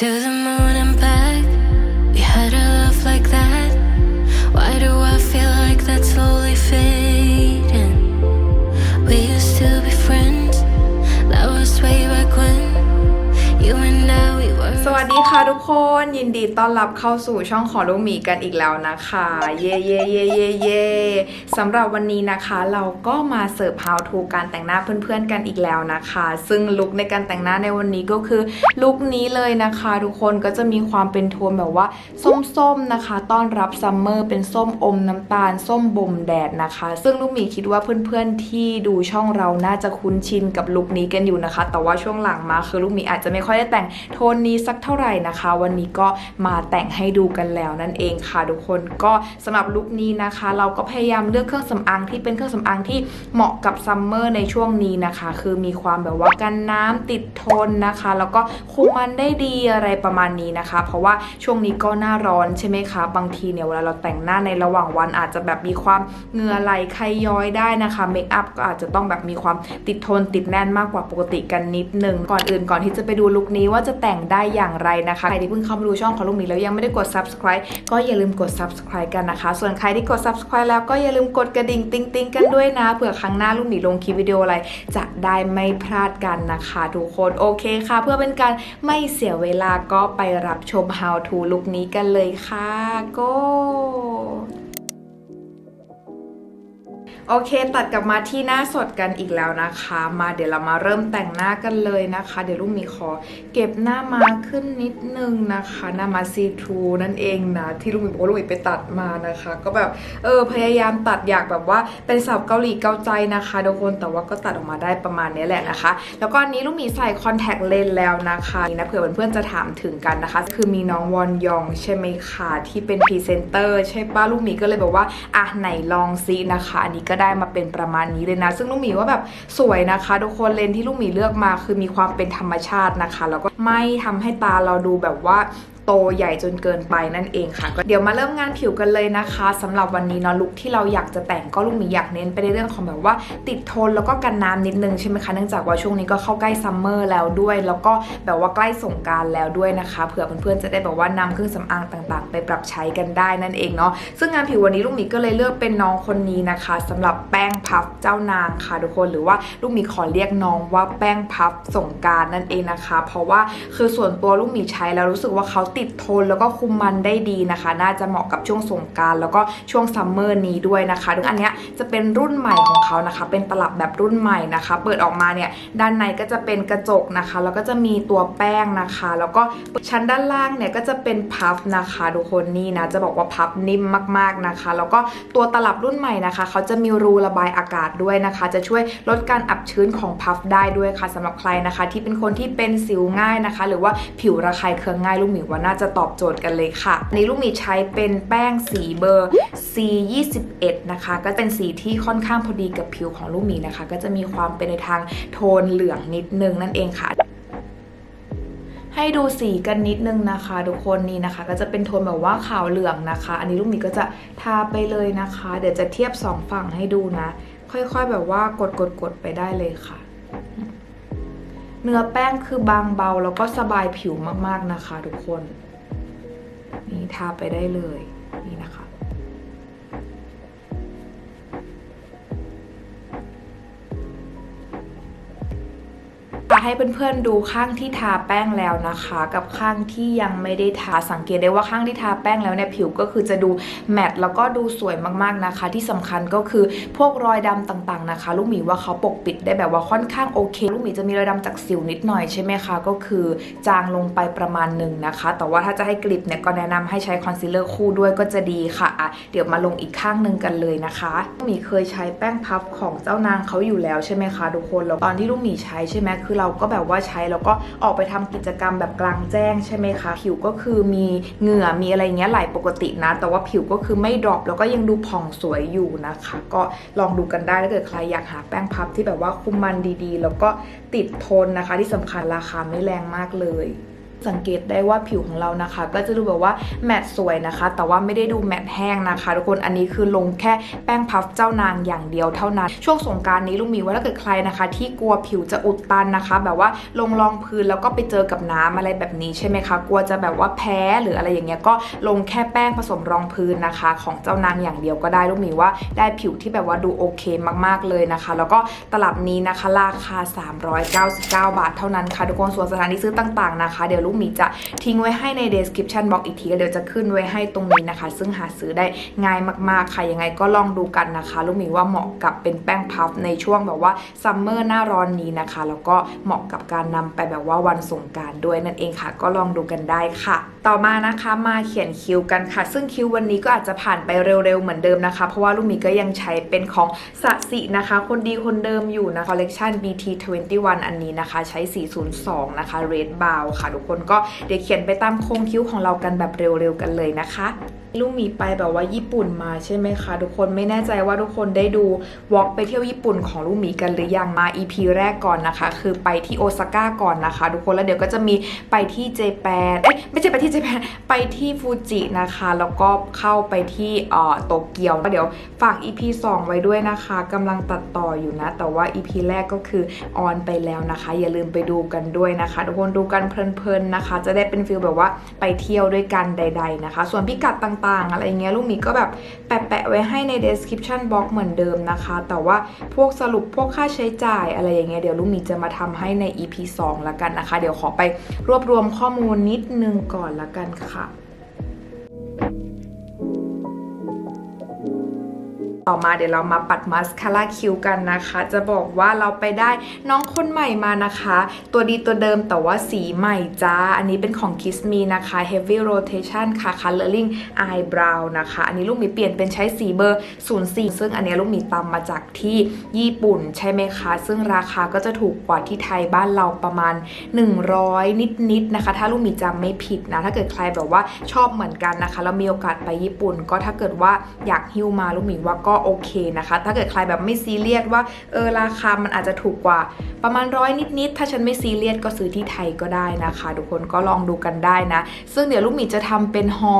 To the moon and back, we had a love like that. Why do I feel like that's slowly fading? สวัสดีค่ะทุกคนยินดีต้อนรับเข้าสู่ช่องขอลูกหมีกันอีกแล้วนะคะ เย่เย่เย่เย่เย่สำหรับวันนี้นะคะ เราก็มาเสิร์ฟ how to การแต่งหน้าเพื่อนๆกันอีกแล้วนะคะ ซึ่งลุคในการแต่งหน้าในวันนี้ก็คือลุคนี้เลยนะคะ ทุกคนก็จะมีความเป็นโทนแบบว่าส้มๆนะคะ ต้อนรับซัมเมอร์เป็นส้มอมน้ำตาล ส้มบ่มแดดนะคะ ซึ่งลูกหมีคิดว่าเพื่อนๆที่ดูช่องเราน่าจะคุ้นชินกับลุคนี้กันอยู่นะคะ แต่ว่าช่วงหลังมาคือลูกหมีอาจจะไม่ค่อยได้แต่งโทนนี้สักเท่าไหร่นะคะ วันนี้ก็มาแต่งให้ดูกันแล้วนั่นเองค่ะทุกคนก็สำหรับลุคนี้นะคะ เราก็พยายามเลือกเครื่องสำอางที่เป็นเครื่องสำอางที่เหมาะกับซัมเมอร์ในช่วงนี้นะคะ คือมีความแบบว่ากันน้ำติดทนนะคะ แล้วก็คุมมันได้ดีอะไรประมาณนี้นะคะ เพราะว่าช่วงนี้ก็หน้าร้อนใช่ไหมคะบางทีเนี่ยเวลาเราแต่งหน้าในระหว่างวันอาจจะแบบมีความเหงื่อไหลใครย้อยได้นะคะเมคอัพก็อาจจะต้องแบบมีความติดทนติดแน่นมากกว่าปกติกันนิดนึงก่อนอื่นก่อนที่จะไปดูลุคนี้ว่าจะแต่งได้อย่างไรนะคะ ใครที่เพิ่งเข้ามาดูช่องของลูกหมีแล้วยังไม่ได้กด subscribe ก็อย่าลืมกด subscribe กันนะคะ ส่วนใครที่กด subscribe แล้วก็อย่าลืมกดกระดิ่งติ๊งติงกันด้วยนะ เผื่อครั้งหน้าลูกหมีลงคลิปวิดีโออะไร จะได้ไม่พลาดกันนะคะทุกคนโอเคค่ะ เพื่อเป็นการไม่เสียเวลาก็ไปรับชม how to ลุคนี้กันเลยค่ะ go โอเค ตัดกลับมาที่หน้าสดกันอีกแล้วนะคะ มาเดี๋ยวเรามาเริ่มแต่งหน้ากันเลยนะคะ เดี๋ยวลูกหมีขอเก็บหน้ามาขึ้นนิดนึงนะคะ หน้ามาซีทรูนั่นเองนะ ที่ลูกหมีบอกว่าลูกหมีไปตัดมานะคะ ก็แบบเออพยายามตัดอยากแบบว่าเป็นสาวเกาหลีเกาใจนะคะทุกคนแต่ว่าก็ตัดออกมาได้ประมาณนี้แหละนะคะ แล้วก็อันนี้ลูกหมีใส่คอนแทคเลนส์แล้วนะคะนี่นะเผื่อเพื่อนๆจะถามถึงกันนะคะ คือมีน้องวอนยองใช่ไหมคะที่เป็นพรีเซนเตอร์ใช่ป้าลูกหมีก็เลยบอกว่าอะไหนลองซินะคะอันนี้ก็ได้มาเป็นประมาณนี้เลยนะ ซึ่งลูกหมีว่าแบบสวยนะคะ ทุกคนเลนที่ลูกหมีเลือกมาคือมีความเป็นธรรมชาตินะคะ แล้วก็ไม่ทำให้ตาเราดูแบบว่าโตใหญ่จนเกินไปนั่นเองค่ะ เดี๋ยวมาเริ่มงานผิวกันเลยนะคะสำหรับวันนี้เนาะลุคที่เราอยากจะแต่งก็ลูกหมีอยากเน้นไปในเรื่องของแบบว่า ติดทนแล้วก็กันน้ำนิดนึงใช่ไหมคะเนื่องจากว่าช่วงนี้ก็เข้าใกล้ซัมเมอร์แล้วด้วย แล้วก็แบบว่าใกล้สงการแล้วด้วยนะคะเผื่อเพื่อนๆจะได้แบบว่านำเครื่องสำอางต่างๆ ไปปรับใช้กันได้นั่นเองเนาะซึ่งงานผิววันนี้ลูกหมีก็เลยเลือกเป็นน้องคนนี้นะคะสำหรับแป้งพัฟเจ้านางค่ะทุกคนหรือว่าลูกหมีขอเรียกน้องว่าแป้งพัฟสงการนั่นเองนะคะ เพราะว่าคือส่วนตัวลูกหมีใช้แล้วรู้สึกว่าเขาติดทนแล้วก็คุมมันได้ดีนะคะ น่าจะเหมาะกับช่วงสงการแล้วก็ช่วงซัมเมอร์นี้ด้วยนะคะซึ่งอันเนี้ยจะเป็นรุ่นใหม่ของเขานะคะ เป็นตลับแบบรุ่นใหม่นะคะ เปิดออกมาเนี่ยด้านในก็จะเป็นกระจกนะคะ แล้วก็จะมีตัวแป้งนะคะ แล้วก็ชั้นด้านล่างเนี่ยก็จะเป็นพัฟนะคะทุกคนนี่นะจะบอกว่าพัฟนิ่มมากๆนะคะ แล้วก็ตัวตลับรุ่นใหม่นะคะ เขาจะมีรูระบายอากาศด้วยนะคะ จะช่วยลดการอับชื้นของพัฟได้ด้วยค่ะสำหรับใครนะคะ ที่เป็นคนที่เป็นสิวง่ายนะคะ หรือว่าผิวระคายเคืองง่ายลูกหมีว่าน่าจะตอบโจทย์กันเลยค่ะ ในลูกหมีใช้เป็นแป้งสีเบอร์ C 2 1นะคะ ก็เป็นสีที่ค่อนข้างพอดีกับผิวของลูกหมีนะคะ ก็จะมีความเป็นในทางโทนเหลืองนิดนึงนั่นเองค่ะให้ดูสีกันนิดนึงนะคะ ทุกคนนี่นะคะ ก็จะเป็นโทนแบบว่าขาวเหลืองนะคะ อันนี้ลูกหมีก็จะทาไปเลยนะคะ เดี๋ยวจะเทียบสองฝั่งให้ดูนะ ค่อยๆแบบว่ากดๆๆไปได้เลยค่ะ เนื้อแป้งคือบางเบาแล้วก็สบายผิวมากๆนะคะทุกคน นี่ทาไปได้เลยนี่นะคะ ให้เพื่อนๆดูข้างที่ทาแป้งแล้วนะคะ กับข้างที่ยังไม่ได้ทาสังเกตได้ว่าข้างที่ทาแป้งแล้วเนี่ยผิวก็คือจะดูแมตต์แล้วก็ดูสวยมากๆนะคะ ที่สำคัญก็คือพวกรอยดำต่างๆนะคะ ลูกหมีว่าเขาปกปิดได้แบบว่าค่อนข้างโอเค ลูกหมีจะมีรอยดำจากสิวนิดหน่อยใช่ไหมคะก็คือจางลงไปประมาณหนึ่งนะคะ แต่ว่าถ้าจะให้กลิบเนี่ยก็แนะนำให้ใช้คอนซีลเลอร์คู่ด้วยก็จะดีค่ะอะเดี๋ยวมาลงอีกข้างหนึ่งกันเลยนะคะลูกหมีเคยใช้แป้งพับของเจ้านางเขาอยู่แล้วใช่ไหมคะทุกคนแล้วตอนที่ลูกหมีใช้ใช่ไหมคือเราก็แบบว่าใช้แล้วก็ออกไปทำกิจกรรมแบบกลางแจ้งใช่ไหมคะผิวก็คือมีเหงื่อมีอะไรเงี้ยไหลปกตินะ แต่ว่าผิวก็คือไม่ดรอปแล้วก็ยังดูผ่องสวยอยู่นะคะ ก็ลองดูกันได้ถ้าเกิดใครอยากหาแป้งพับที่แบบว่าคุมมันดีๆ แล้วก็ติดทนนะคะ ที่สำคัญราคาไม่แรงมากเลย สังเกตได้ว่าผิวของเรานะคะ ก็จะดูแบบว่าแมตต์สวยนะคะ แต่ว่าไม่ได้ดูแมตต์แห้งนะคะ ทุกคนอันนี้คือลงแค่แป้งพัฟเจ้านางอย่างเดียวเท่านั้น ช่วงสงการนี้ลุงหมีว่าถ้าเกิดใครนะคะ ที่กลัวผิวจะอุดตันนะคะ แบบว่าลงรองพื้นแล้วก็ไปเจอกับน้ำอะไรแบบนี้ใช่ไหมคะ กลัวจะแบบว่าแพ้หรืออะไรอย่างเงี้ยก็ลงแค่แป้งผสมรองพื้นนะคะ ของเจ้านางอย่างเดียวก็ได้ลุงหมีว่าได้ผิวที่แบบว่าดูโอเคมากๆเลยนะคะ แล้วก็ตลับนี้นะคะราคา 399 บาท เท่านั้นค่ะทุกคนส่วนสถานที่ซื้อต่าง ๆนะคะเดี๋ยวลูกหมีจะทิ้งไว้ให้ใน description box อีกทีเดี๋ยวจะขึ้นไว้ให้ตรงนี้นะคะ ซึ่งหาซื้อได้ง่ายมากๆค่ะยังไงก็ลองดูกันนะคะ ลูกหมีว่าเหมาะกับเป็นแป้งพัฟในช่วงแบบว่าซัมเมอร์หน้าร้อนนี้นะคะ แล้วก็เหมาะกับการนำไปแบบว่าวันสงการด้วยนั่นเองค่ะ ก็ลองดูกันได้ค่ะ ต่อมานะคะมาเขียนคิ้วกันค่ะ ซึ่งคิ้ววันนี้ก็อาจจะผ่านไปเร็วๆเหมือนเดิมนะคะ เพราะว่าลูกมีก็ยังใช้เป็นของสะสินะคะ คนดีคนเดิมอยู่นะคอลเลกชัน BT21 อันนี้นะคะ ใช้ 402 นะคะ Red Bow ค่ะทุกคนก็เดี๋ยวเขียนไปตามโครงคิ้วของเรากันแบบเร็วๆกันเลยนะคะลูกหมีไปแบบว่าญี่ปุ่นมาใช่ไหมคะ ทุกคนไม่แน่ใจว่าทุกคนได้ดูวอล์กไปเที่ยวญี่ปุ่นของลูกหมีกันหรือยังมา EP แรกก่อนนะคะ คือไปที่โอซาก้าก่อนนะคะ ทุกคนแล้วเดี๋ยวก็จะมีไปที่เจแปนเอ้ยไม่ใช่ไปที่เจแปนไปที่ฟูจินะคะ แล้วก็เข้าไปที่เอ่อโตเกียวเดี๋ยวฝาก EP 2 ไว้ด้วยนะคะกำลังตัดต่ออยู่นะ แต่ว่า EP แรกก็คือออนไปแล้วนะคะ อย่าลืมไปดูกันด้วยนะคะ ทุกคนดูกันเพลินๆนะคะ จะได้เป็นฟิลแบบว่าไปเที่ยวด้วยกันใด ๆนะคะ ส่วนพิกัดต่างๆ อะไรเงี้ยลูกหมีก็แบบแปะๆไว้ให้ใน description box เหมือนเดิมนะคะ แต่ว่าพวกสรุปพวกค่าใช้จ่ายอะไรอย่างเงี้ยเดี๋ยวลูกหมีจะมาทำให้ใน EP 2ละกันนะคะ เดี๋ยวขอไปรวบรวมข้อมูลนิดนึงก่อนละกันค่ะ ต่อมาเดี๋ยวเรามาปัดมาสคาร่าคิ้วกันนะคะ จะบอกว่าเราไปได้น้องคนใหม่มานะคะ ตัวดีตัวเดิมแต่ว่าสีใหม่จ้า อันนี้เป็นของ Kiss Me นะคะ Heavy Rotation ค่ะ Coloring Eyebrow นะคะ อันนี้ลูกหมีเปลี่ยนเป็นใช้สีเบอร์ 04 ซึ่งอันนี้ลูกหมีตามมาจากที่ญี่ปุ่นใช่ไหมคะ ซึ่งราคาก็จะถูกกว่าที่ไทยบ้านเราประมาณ 100 นิดๆนะคะ ถ้าลูกหมีจำไม่ผิดนะ ถ้าเกิดใครแบบว่าชอบเหมือนกันนะคะ แล้วมีโอกาสไปญี่ปุ่น ก็ถ้าเกิดว่าอยากฮิ้วมาลูกหมีว่าก็โอเคนะคะ ถ้าเกิดใครแบบไม่ซีเรียสว่าเออราคามันอาจจะถูกกว่า ประมาณร้อยนิดๆถ้าฉันไม่ซีเรียสก็ซื้อที่ไทยก็ได้นะคะ ทุกคนก็ลองดูกันได้นะ ซึ่งเดี๋ยวลูกหมีจะทำเป็นฮอ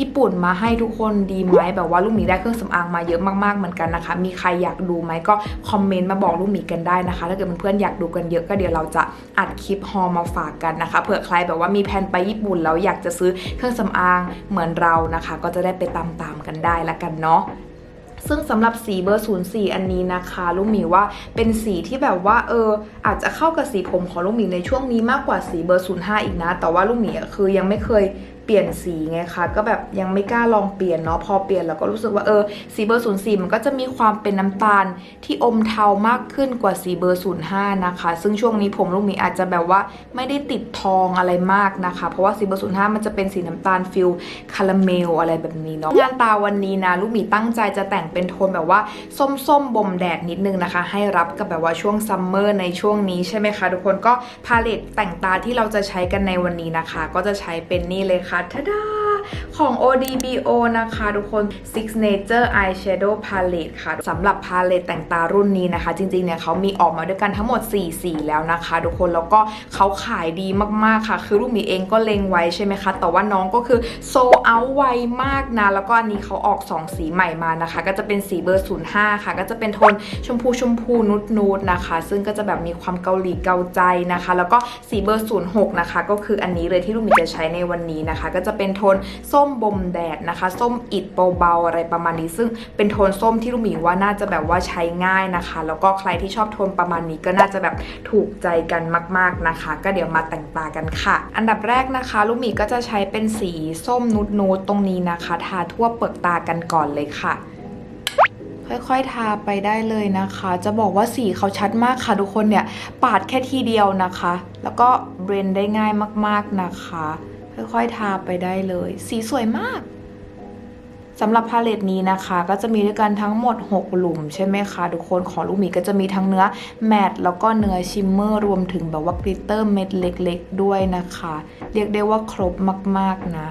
ญี่ปุ่นมาให้ทุกคนดีไหมแบบว่าลูกหมีได้เครื่องสำอางมาเยอะมากๆเหมือนกันนะคะ มีใครอยากดูไหมก็คอมเมนต์มาบอกลูกหมีกันได้นะคะ ถ้าเกิดเพื่อนๆอยากดูกันเยอะก็เดี๋ยวเราจะอัดคลิปฮอมาฝากกันนะคะเผื่อใครแบบว่ามีแผนไปญี่ปุ่นแล้วอยากจะซื้อเครื่องสำอางเหมือนเรานะคะ ก็จะได้ไปตามๆกันได้ละกันเนาะ ซึ่งสำหรับสีเบอร์ 04 อันนี้นะคะ ลูกหมีว่าเป็นสีที่แบบว่าเอออาจจะเข้ากับสีผมของลูกหมีในช่วงนี้มากกว่าสีเบอร์ 05 อีกนะ แต่ว่าลูกหมีอะคือยังไม่เคย เปลี่ยนสีไงคะก็แบบยังไม่กล้าลองเปลี่ยนเนาะพอเปลี่ยนแล้วก็รู้สึกว่าเออสีเบอร์04มันก็จะมีความเป็นน้ำตาลที่อมเทามากขึ้นกว่าสีเบอร์05นย์ห้านะคะ ซึ่งช่วงนี้ผมลูกหมีอาจจะแบบว่าไม่ได้ติดทองอะไรมากนะคะ เพราะว่าสีเบอร์05มันจะเป็นสีน้ำตาลฟิลคาราเมลอะไรแบบนี้เนาะงานตาวันนี้นะลูกหมีตั้งใจจะแต่งเป็นโทนแบบว่าส้มๆบ่มแดดนิดนึงนะคะ ให้รับกับแบบว่าช่วงซัมเมอร์ในช่วงนี้ใช่ไหมคะทุกคนก็พาเลตแต่งตาที่เราจะใช้กันในวันนี้นะคะ ก็จะใช้เป็นนี่เลยค่ะทะดา ของ ODBO นะคะทุกคน Signature Eyeshadow Palette ค่ะสำหรับพาเลตแต่งตารุ่นนี้นะคะ จริงๆเนี่ยเขามีออกมาด้วยกันทั้งหมด 4 สีแล้วนะคะ ทุกคนแล้วก็เขาขายดีมากๆค่ะ คือลูกมีเองก็เล็งไว้ใช่ไหมคะ แต่ว่าน้องก็คือโซเอาไวมากนะ แล้วก็อันนี้เขาออก 2 สีใหม่มานะคะ ก็จะเป็นสีเบอร์ 05 ค่ะ ก็จะเป็นโทนชมพูชมพูนุดนูดนะคะ ซึ่งก็จะแบบมีความเกาหลีเกาใจนะคะ แล้วก็สีเบอร์ 06 นะคะ ก็คืออันนี้เลยที่ลูกมีจะใช้ในวันนี้นะคะ ก็จะเป็นโทนส้มบ่มแดดนะคะ ส้มอิดเบาๆอะไรประมาณนี้ ซึ่งเป็นโทนส้มที่ลูกหมีว่าน่าจะแบบว่าใช้ง่ายนะคะ แล้วก็ใครที่ชอบโทนประมาณนี้ก็น่าจะแบบถูกใจกันมาก ๆนะคะ ก็เดี๋ยวมาแต่งตากันค่ะ อันดับแรกนะคะ ลูกหมีก็จะใช้เป็นสีส้มนูดๆตรงนี้นะคะ ทาทั่วเปลือกตากันก่อนเลยค่ะค่อยๆ ทาไปได้เลยนะคะ จะบอกว่าสีเขาชัดมากค่ะทุกคนเนี่ย ปาดแค่ทีเดียวนะคะ แล้วก็เบรนได้ง่ายมากๆนะคะ ค่อยๆทาไปได้เลย สีสวยมากสำหรับพาเลตนี้นะคะ ก็จะมีด้วยกันทั้งหมด 6 หลุมใช่ไหมคะ ทุกคนของลูกหมีก็จะมีทั้งเนื้อแมตต์แล้วก็เนื้อชิมเมอร์รวมถึงแบบว่ากลิตเตอร์เม็ดเล็ก ๆ ด้วยนะคะ เรียกได้ว่าครบมากๆนะ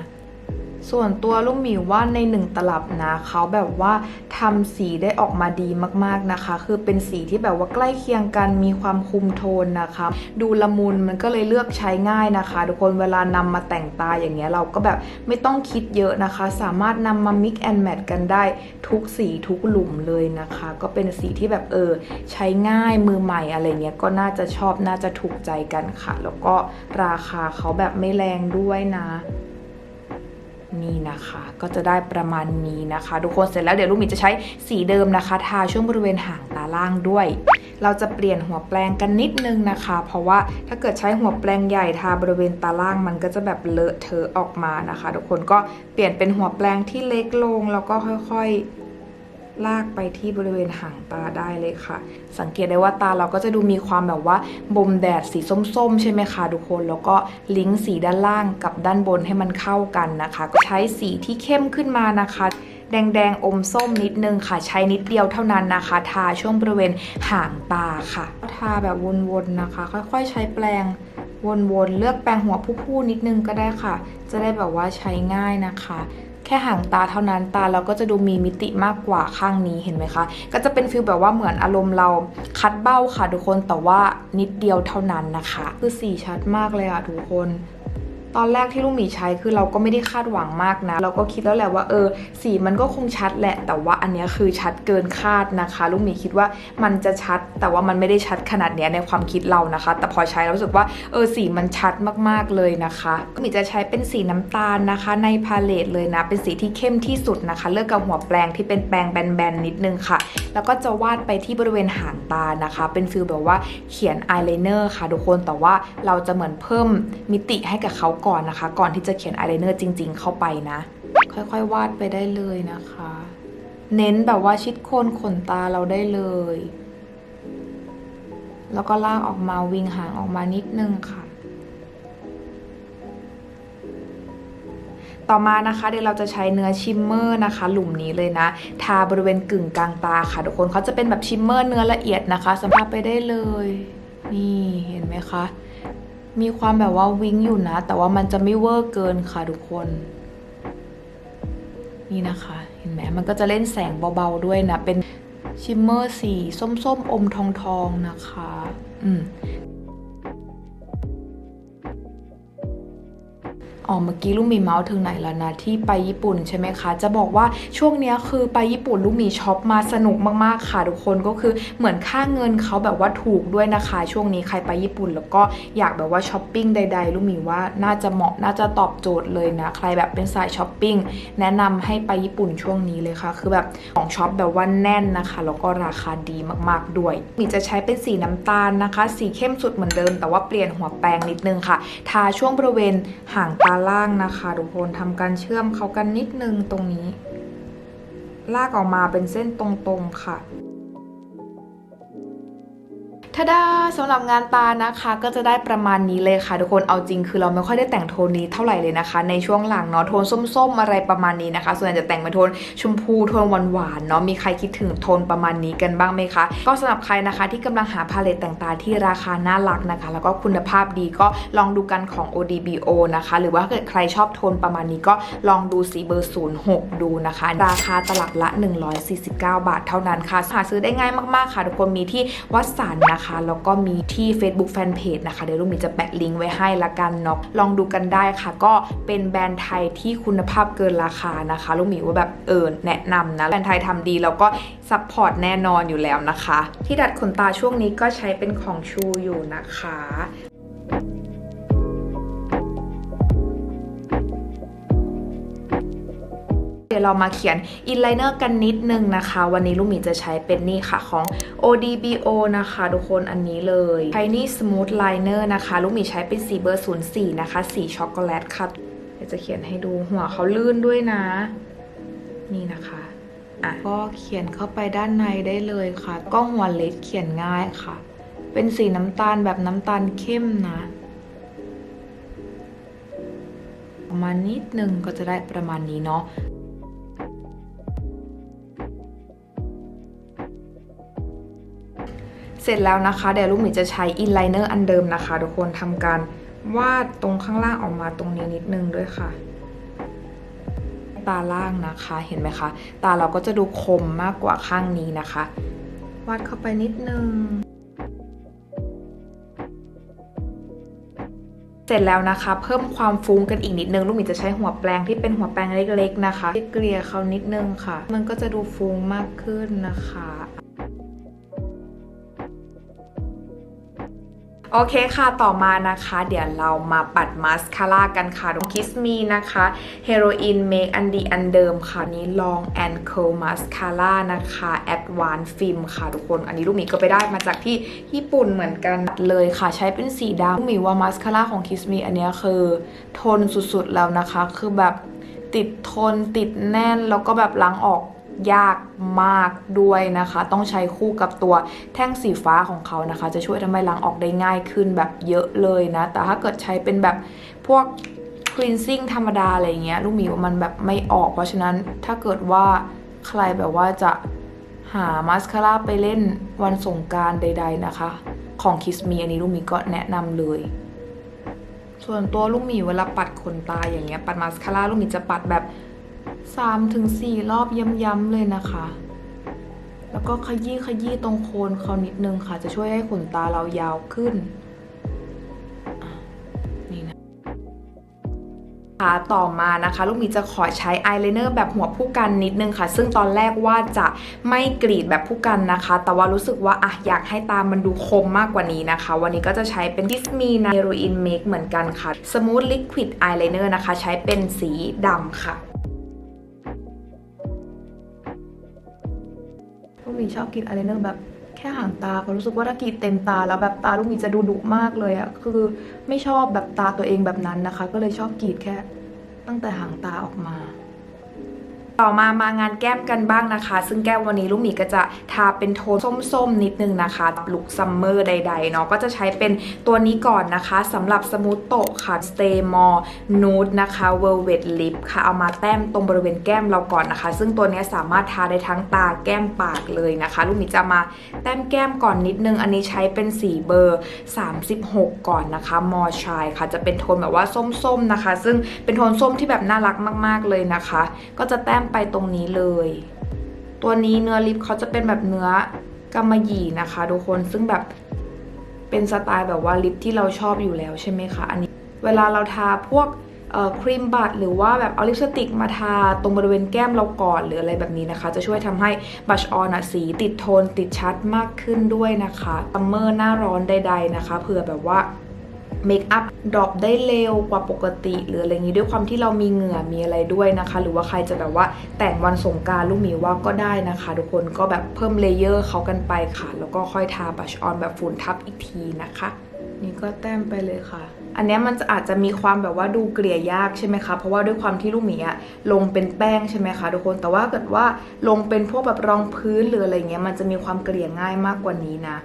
ส่วนตัวลูกหมีว่าในหนึ่งตลับนะเขาแบบว่าทำสีได้ออกมาดีมากๆนะคะ คือเป็นสีที่แบบว่าใกล้เคียงกันมีความคุมโทนนะคะ ดูละมุนมันก็เลยเลือกใช้ง่ายนะคะ ทุกคนเวลานำมาแต่งตาอย่างเงี้ยเราก็แบบไม่ต้องคิดเยอะนะคะ สามารถนำมา mix and match กันได้ทุกสีทุกหลุมเลยนะคะ ก็เป็นสีที่แบบเออใช้ง่ายมือใหม่อะไรเงี้ยก็น่าจะชอบน่าจะถูกใจกันค่ะ แล้วก็ราคาเขาแบบไม่แรงด้วยนะ นี่นะคะ ก็จะได้ประมาณนี้นะคะ ทุกคนเสร็จแล้วเดี๋ยวลูกหมีจะใช้สีเดิมนะคะ ทาช่วงบริเวณหางตาล่างด้วย เราจะเปลี่ยนหัวแปรงกันนิดนึงนะคะ เพราะว่าถ้าเกิดใช้หัวแปรงใหญ่ทาบริเวณตาล่างมันก็จะแบบเลอะเทอะออกมานะคะ ทุกคนก็เปลี่ยนเป็นหัวแปรงที่เล็กลงแล้วก็ค่อยๆ ลากไปที่บริเวณหางตาได้เลยค่ะ สังเกตได้ว่าตาเราก็จะดูมีความแบบว่าบ่มแดดสีส้มๆ ใช่ไหมคะทุกคน แล้วก็ลิงก์สีด้านล่างกับด้านบนให้มันเข้ากันนะคะ ก็ใช้สีที่เข้มขึ้นมานะคะแดงๆ อมส้มนิดนึงค่ะ ใช้นิดเดียวเท่านั้นนะคะ ทาช่วงบริเวณหางตาค่ะทาแบบวนๆนะคะ ค่อยๆ ใช้แปรงวนๆ เลือกแปรงหัวผู้ๆนิดนึงก็ได้ค่ะ จะได้แบบว่าใช้ง่ายนะคะ แค่ห่างตาเท่านั้นตาเราก็จะดูมีมิติมากกว่าข้างนี้เห็นไหมคะ ก็จะเป็นฟิลแบบว่าเหมือนอารมณ์เราคัดเบ้าค่ะทุกคนแต่ว่านิดเดียวเท่านั้นนะคะ คือสีชัดมากเลยอะทุกคน ตอนแรกที่ลูกหมีใช้คือเราก็ไม่ได้คาดหวังมากนะ เราก็คิดแล้วแหละว่าเออสีมันก็คงชัดแหละ แต่ว่าอันนี้คือชัดเกินคาดนะคะ ลูกหมีคิดว่ามันจะชัด แต่ว่ามันไม่ได้ชัดขนาดนี้ในความคิดเรานะคะ แต่พอใช้รู้สึกว่าเออสีมันชัดมากๆเลยนะคะลูกหมีจะใช้เป็นสีน้ำตาลนะคะ ในพาเลตเลยนะ เป็นสีที่เข้มที่สุดนะคะ เลือกกับหัวแปรงที่เป็นแปรงแบนๆนิดนึงค่ะ แล้วก็จะวาดไปที่บริเวณหางตานะคะ เป็นฟิลแบบว่าเขียนอายไลเนอร์ค่ะทุกคนแต่ว่าเราจะเหมือนเพิ่มมิติให้กับเขาก่อนนะคะ ก่อนที่จะเขียนอายไลเนอร์จริง ๆ เข้าไปนะ ค่อยๆ วาดไปได้เลยนะคะ เน้นแบบว่าชิดโคนขนตาเราได้เลย แล้วก็ลากออกมาวิงหางออกมานิดนึงค่ะ ต่อมานะคะเดี๋ยวเราจะใช้เนื้อชิมเมอร์นะคะ หลุมนี้เลยนะ ทาบริเวณกึ่งกลางตาค่ะทุกคนเขาจะเป็นแบบชิมเมอร์เนื้อละเอียดนะคะสัมผัสไปได้เลย นี่เห็นไหมคะ มีความแบบว่าวิงอยู่นะ แต่ว่ามันจะไม่เวอร์เกินค่ะทุกคน นี่นะคะ เห็นไหมมันก็จะเล่นแสงเบาๆด้วยนะ เป็นชิมเมอร์สีส้มๆอมทองๆนะคะ อืม อ๋อเมื่อกี้ลูกมีเมาส์ถึงไหนแล้วนะที่ไปญี่ปุ่นใช่ไหมคะ จะบอกว่าช่วงนี้คือไปญี่ปุ่นลูกมีช็อปมาสนุกมากๆค่ะทุกคนก็คือเหมือนค่าเงินเขาแบบว่าถูกด้วยนะคะ ช่วงนี้ใครไปญี่ปุ่น แล้วก็อยากแบบว่าช้อปปิ้งใด ๆ ลูกมีว่าน่าจะเหมาะน่าจะตอบโจทย์เลยนะใครแบบเป็นสายช้อปปิ้งแนะนำให้ไปญี่ปุ่นช่วงนี้เลยค่ะ คือแบบของช็อปแบบว่าแน่นนะคะแล้วก็ราคาดีมากๆด้วย มีจะใช้เป็นสีน้ำตาลนะคะ สีเข้มสุดเหมือนเดิม แต่ว่าเปลี่ยนหัวแปรงนิดนึงค่ะ ทาช่วงบริเวณหางตาล่างนะคะทุกคนทำการเชื่อมเขากันนิดนึงตรงนี้ ลากออกมาเป็นเส้นตรงๆค่ะ ทาดาสำหรับงานตานะคะก็จะได้ประมาณนี้เลยค่ะ ทุกคนเอาจริงคือเราไม่ค่อยได้แต่งโทนนี้เท่าไหร่เลยนะคะ ในช่วงหลังเนาะโทนส้มๆ อะไรประมาณนี้นะคะ ส่วนใหญ่จะแต่งเป็นโทนชมพูโทนหวานๆเนาะมีใครคิดถึงโทนประมาณนี้กันบ้างไหมคะ ก็สำหรับใครนะคะที่กำลังหาพาเลตแต่งตาที่ราคาน่ารักนะคะ แล้วก็คุณภาพดีก็ลองดูกันของ ODBO นะคะ หรือว่าถ้าเกิดใครชอบโทนประมาณนี้ก็ลองดูสีเบอร์ 06 ดูนะคะ ราคาตลับละ 149 บาทเท่านั้นค่ะหาซื้อได้ง่ายมากๆค่ะ ทุกคนมีที่วัดสันนะคะแล้วก็มีที่ Facebook Fanpage นะคะ เดี๋ยวลูกหมีจะแปะลิงก์ไว้ให้ละกันเนาะลองดูกันได้ค่ะ ก็เป็นแบรนด์ไทยที่คุณภาพเกินราคานะคะ ลูกหมีว่าแบบเออแนะนำนะแบรนด์ไทยทำดีแล้วก็ซัพพอร์ตแน่นอนอยู่แล้วนะคะ ที่ดัดขนตาช่วงนี้ก็ใช้เป็นของชูอยู่นะคะ ดี๋ยวเรามาเขียนอินไลเนอร์กันนิดนึงนะคะ วันนี้ลูกหมีจะใช้เป็นนี่ค่ะของ ODBO นะคะ ทุกคนอันนี้เลย Tiny Smooth Liner นะคะ ลูกหมีใช้เป็นสีเบอร์ 04 นะคะ สีช็อกโกแลตค่ะเดี๋ยวจะเขียนให้ดูหัวเขาลื่นด้วยนะ นี่นะคะอะก็เขียนเข้าไปด้านในได้เลยค่ะ ก็หัวเล็กเขียนง่ายค่ะ เป็นสีน้ำตาลแบบน้ำตาลเข้มนะประมาณนิดนึงก็จะได้ประมาณนี้เนาะ เสร็จแล้วนะคะ เดี๋ยวลูกหมีจะใช้อินไลเนอร์อันเดิมนะคะ ทุกคนทำการวาดตรงข้างล่างออกมาตรงนี้นิดนึงด้วยค่ะ ตาล่างนะคะเห็นไหมคะ ตาเราก็จะดูคมมากกว่าข้างนี้นะคะ วาดเข้าไปนิดนึงเสร็จแล้วนะคะ เพิ่มความฟุ้งกันอีกนิดนึง ลูกหมีจะใช้หัวแปรงที่เป็นหัวแปรงเล็กๆนะคะเกลี่ยเขานิดนึงค่ะ มันก็จะดูฟุ้งมากขึ้นนะคะ โอเคค่ะ ต่อมานะคะ เดี๋ยวเรามาปัดมาสคาร่ากันค่ะตรงคิสมีนะคะเฮโรอีนเมคอันดีอันเดิมค่ะนี้ลองแอนเคิลมาสคาร่านะคะแอดวานฟิล์มค่ะทุกคน อันนี้ลูกหมีก็ไปได้มาจากที่ญี่ปุ่นเหมือนกันเลยค่ะ ใช้เป็นสีดำลูกหมีว่ามาสคาร่าของคิสมีอันนี้คือทนสุดๆแล้วนะคะ คือแบบติดทนติดแน่นแล้วก็แบบล้างออก ยากมากด้วยนะคะ ต้องใช้คู่กับตัวแท่งสีฟ้าของเขานะคะ จะช่วยทำให้ล้างออกได้ง่ายขึ้นแบบเยอะเลยนะ แต่ถ้าเกิดใช้เป็นแบบพวก cleansing ธรรมดาอะไรเงี้ยลูกหมีว่ามันแบบไม่ออก เพราะฉะนั้นถ้าเกิดว่าใครแบบว่าจะหามาสคาร่าไปเล่นวันสงการใด ๆนะคะ ของคิสมีอันนี้ลูกหมีก็แนะนำเลย ส่วนตัวลูกหมีเวลาปัดขนตาอย่างเงี้ยปัดมาสคาร่าลูกหมีจะปัดแบบ 3-4ถึงรอบย้ำๆเลยนะคะ แล้วก็ขยี้ขยี้ตรงโคนเขานิดนึงค่ะ จะช่วยให้ขนตาเรายาวขึ้นนี่นะคะต่อมานะคะ ลูกหมีจะขอใช้อายไลเนอร์แบบหัวผู้กันนิดนึงค่ะ ซึ่งตอนแรกว่าจะไม่กรีดแบบผู้กันนะคะ แต่ว่ารู้สึกว่าอะอยากให้ตามันดูคมมากกว่านี้นะคะ วันนี้ก็จะใช้เป็นดิสมีนะเฮโรอีนเมคเหมือนกันค่ะ Smooth Liquid Eyeliner นะคะ ใช้เป็นสีดำค่ะ กหมีชอบกรีดอายไลเนอร์แบบแค่ห่างตาเพราะรู้สึกว่าถ้ากรีดเต็มตาแล้วแบบตาลูกหมีจะดูดุมากเลยอะคือไม่ชอบแบบตาตัวเองแบบนั้นนะคะ ก็เลยชอบกรีดแค่ตั้งแต่ห่างตาออกมา ต่อมามางานแก้มกันบ้างนะคะ ซึ่งแก้มวันนี้ลูกหมีก็จะทาเป็นโทนส้มๆ นิดนึงนะคะลุคซัมเมอร์ใดๆเนาะก็จะใช้เป็นตัวนี้ก่อนนะคะสำหรับสมูทโตะค่ะ Stay More Nude นะคะ Velvet Lip ค่ะ เอามาแต้มตรงบริเวณแก้มเราก่อนนะคะ ซึ่งตัวนี้สามารถทาได้ทั้งตาแก้มปากเลยนะคะ ลูกหมีจะมาแต้มแก้มก่อนนิดนึง อันนี้ใช้เป็นสีเบอร์ 36 ก่อนนะคะมอชายค่ะจะเป็นโทนแบบว่าส้มๆนะคะ ซึ่งเป็นโทนส้มที่แบบน่ารักมาก ๆเลยนะคะ ก็จะแต้มไปตรงนี้เลย ตัวนี้เนื้อลิปเขาจะเป็นแบบเนื้อกำมะหยี่นะคะ ทุกคนซึ่งแบบเป็นสไตล์แบบว่าลิปที่เราชอบอยู่แล้วใช่ไหมคะอันนี้ เวลาเราทาพวกครีมบัตหรือว่าแบบเอาลิปสติกมาทาตรงบริเวณแก้มเราก่อนหรืออะไรแบบนี้นะคะ จะช่วยทำให้บัชออนอะสีติดโทนติดชัดมากขึ้นด้วยนะคะซัมเมอร์หน้าร้อนใด ๆนะคะเผื่อแบบว่า เมคอัพดรอปได้เร็วกว่าปกติ หรืออะไรอย่างนี้ด้วยความที่เรามีเหงื่อมีอะไรด้วยนะคะ หรือว่าใครจะแบบว่าแต่งวันสงกรารลูกหมีว่าก็ได้นะคะ ทุกคนก็แบบเพิ่มเลเยอร์เขากันไปค่ะ แล้วก็ค่อยทาบัชออนแบบฝุ่นทับอีกทีนะคะนี่ก็แต้มไปเลยค่ะ อันเนี้ยมันจะอาจจะมีความแบบว่าดูเกลี่ยยากใช่ไหมคะ เพราะว่าด้วยความที่ลูกหมีอะลงเป็นแป้งใช่ไหมคะทุกคน แต่ว่าเกิดว่าลงเป็นพวกแบบรองพื้นหรืออะไรเงี้ย มันจะมีความเกลี่ยง่ายมากกว่านี้นะ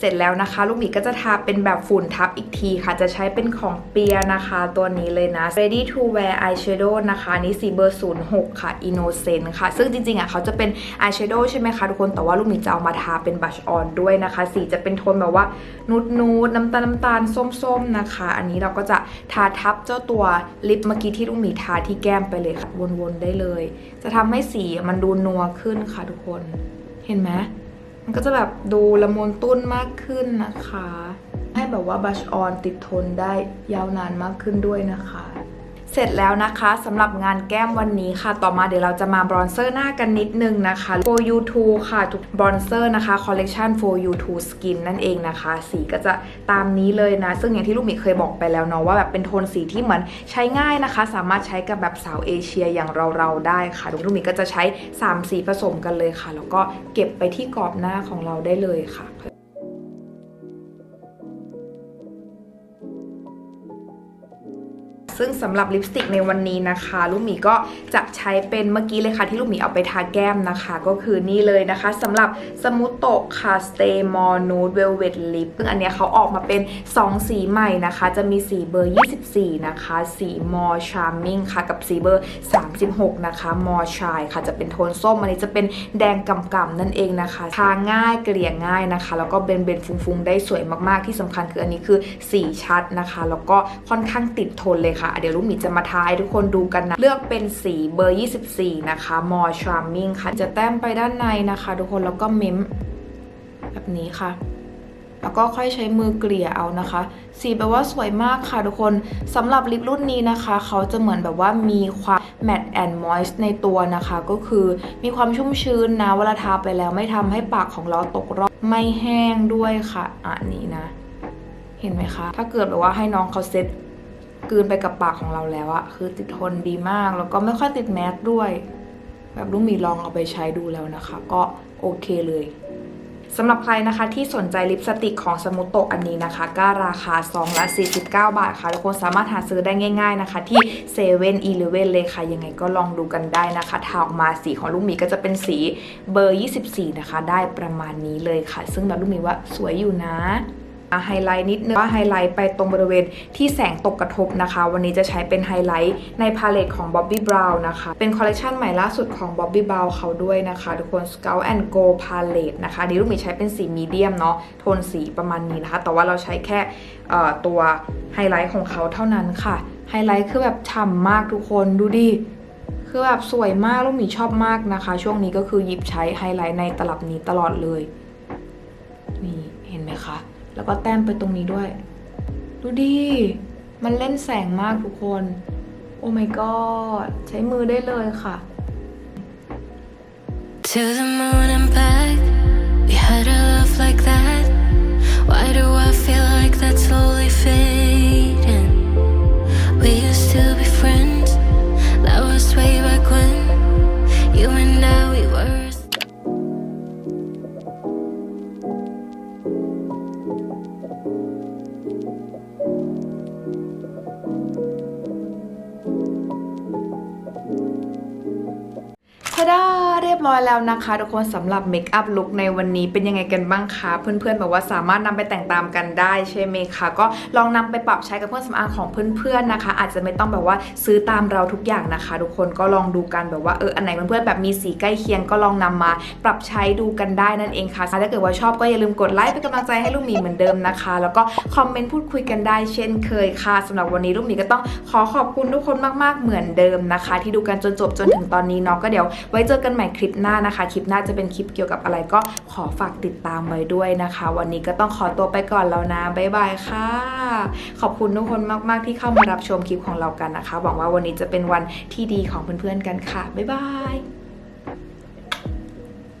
เสร็จแล้วนะคะ ลูกหมีก็จะทาเป็นแบบฝุ่นทับอีกทีค่ะ จะใช้เป็นของเปียนะคะตัวนี้เลยนะ ready to wear eyeshadow นะคะนี่สีเบอร์ 06 ค่ะ innocent ค่ะ ซึ่งจริงๆอะเขาจะเป็น eyeshadow ใช่ไหมคะทุกคนแต่ว่าลูกหมีจะเอามาทาเป็น blush on ด้วยนะคะ สีจะเป็นโทนแบบว่านูดนูดน้ำตาลน้ำตาลส้มๆนะคะ อันนี้เราก็จะทาทับเจ้าตัวลิปเมื่อกี้ที่ลูกหมีทาที่แก้มไปเลยค่ะวนๆได้เลย จะทำให้สีมันดูนัวขึ้นค่ะทุกคน เห็นไหม มันก็จะแบบดูละมุนตุ้นมากขึ้นนะคะ ให้แบบว่าบัชออนติดทนได้ยาวนานมากขึ้นด้วยนะคะ เสร็จแล้วนะคะสำหรับงานแก้มวันนี้ค่ะ ต่อมาเดี๋ยวเราจะมาบรอนเซอร์หน้ากันนิดนึงนะคะ for you to ค่ะทุกบรอนเซอร์นะคะคอลเล t ชัน for you to skin นั่นเองนะคะ สีก็จะตามนี้เลยนะ ซึ่งอย่างที่ลูกหมีเคยบอกไปแล้วเนาะว่าแบบเป็นโทนสีที่เหมือนใช้ง่ายนะคะ สามารถใช้กับแบบสาวเอเชียอย่างเราๆได้ค่ะลูกหมีก็จะใช้ 3 สีผสมกันเลยค่ะ แล้วก็เก็บไปที่กรอบหน้าของเราได้เลยค่ะ ซึ่งสำหรับลิปสติกในวันนี้นะคะ ลูกหมีก็จะใช้เป็นเมื่อกี้เลยค่ะ ที่ลูกหมีเอาไปทาแก้มนะคะ ก็คือนี่เลยนะคะสำหรับสมูทโตค่ะ Stay More Nude Velvet Lip ซึ่งอันเนี้ยเขาออกมาเป็น 2 สีใหม่นะคะ จะมีสีเบอร์ 24 นะคะ สี More Charming ค่ะ กับสีเบอร์ 36 นะคะ More Shy ค่ะจะเป็นโทนส้ม อันนี้จะเป็นแดงกำๆนั่นเองนะคะ ทาง่ายเกลี่ยง่ายนะคะ แล้วก็เบนเบนฟุ้งๆ ได้สวยมากๆที่สำคัญคืออันนี้คือสีชัดนะคะ แล้วก็ค่อนข้างติดทนเลยค่ะเดี๋ยวลูกหมีจะมาทายทุกคนดูกันนะ เลือกเป็นสีเบอร์ 24 นะคะ more charming ค่ะ จะแต้มไปด้านในนะคะ ทุกคนแล้วก็เมมแบบนี้ค่ะ แล้วก็ค่อยใช้มือเกลี่ยเอานะคะ สีแปลว่าสวยมากค่ะทุกคนสำหรับลิปรุ่นนี้นะคะ เขาจะเหมือนแบบว่ามีความ matte and moist ในตัวนะคะ ก็คือมีความชุ่มชื้นนะเวลาทาไปแล้วไม่ทำให้ปากของเราตกรอบไม่แห้งด้วยค่ะอันนี้นะ เห็นไหมคะ ถ้าเกิดแบบว่าให้น้องเขาเซ็ต กลืนไปกับปากของเราแล้วอะคือติดทนดีมากแล้วก็ไม่ค่อยติดแมสด้วย แบบลูกมีลองเอาไปใช้ดูแล้วนะคะ ก็โอเคเลยสำหรับใครนะคะที่สนใจลิปสติกของสมุโตะอันนี้นะคะ ก็ราคาซองละ 49 บาทค่ะทุกคนสามารถหาซื้อได้ง่าย ๆนะคะ ที่7 e เ e ่ e อเลยค่ะ ยังไงก็ลองดูกันได้นะคะทาออกมาสีของลูกหมีก็จะเป็นสีเบอร์ 24 นะคะ ได้ประมาณนี้เลยค่ะ ซึ่งแบบลูกหมีว่าสวยอยู่นะ ไฮไลท์นิดนึงว่าไฮไลท์ไปตรงบริเวณที่แสงตกกระทบนะคะ วันนี้จะใช้เป็นไฮไลท์ในพาเลตของ Bobbi Brown นะคะ เป็นคอลเลคชันใหม่ล่าสุดของ Bobbi Brown เขาด้วยนะคะ ทุกคน Scout and Go Palette นะคะนี้ลูกหมีใช้เป็นสีมีเดียมเนาะโทนสีประมาณนี้นะคะ แต่ว่าเราใช้แค่ตัวไฮไลท์ของเขาเท่านั้นค่ะไฮไลท์คือแบบฉ่ำมากทุกคนดูดิคือแบบสวยมากลูกหมีชอบมากนะคะ ช่วงนี้ก็คือหยิบใช้ไฮไลท์ในตลับนี้ตลอดเลย นี่เห็นไหมคะ แล้วก็แต้มไปตรงนี้ด้วย ดูดิ มันเล่นแสงมากทุกคน โอ้ my god ใช้มือได้เลยค่ะ To the moon and back. We had a love like that. Why do I feel like that's slowly fading? We used to be friends. That was way back when. You and I, บร้อยแล้วนะคะ ทุกคนสำหรับเมคอัพลุคในวันนี้เป็นยังไงกันบ้างคะเพื่อนๆแบบว่าสามารถนำไปแต่งตามกันได้ใช่ไหมคะก็ลองนำไปปรับใช้กับเครื่องสำอางของเพื่อนๆนะคะ อาจจะไม่ต้องแบบว่าซื้อตามเราทุกอย่างนะคะ ทุกคนก็ลองดูกันแบบว่าเอออันไหนเพื่อนๆแบบมีสีใกล้เคียงก็ลองนำมาปรับใช้ดูกันได้นั่นเองค่ะถ้าเกิดว่าชอบก็อย่าลืมกดไลค์เป็นกำลังใจให้ลูกหมีเหมือนเดิมนะคะ แล้วก็คอมเมนต์พูดคุยกันได้เช่นเคยค่ะสำหรับวันนี้ลูกหมีก็ต้องขอขอบคุณทุกคนมากๆเหมือนเดิมนะคะ ที่ดูกันจนจบจนถึงตอนนี้เนาะก็เดี๋ยวไว้เจอกันใหม่คลิปหน้านะคะ คลิปหน้าจะเป็นคลิปเกี่ยวกับอะไรก็ขอฝากติดตามไว้ด้วยนะคะ วันนี้ก็ต้องขอตัวไปก่อนแล้วนะบ๊ายบายค่ะ ขอบคุณทุกคนมากๆที่เข้ามารับชมคลิปของเรากันนะคะหวังว่าวันนี้จะเป็นวันที่ดีของเพื่อนๆกันค่ะบ๊ายบาย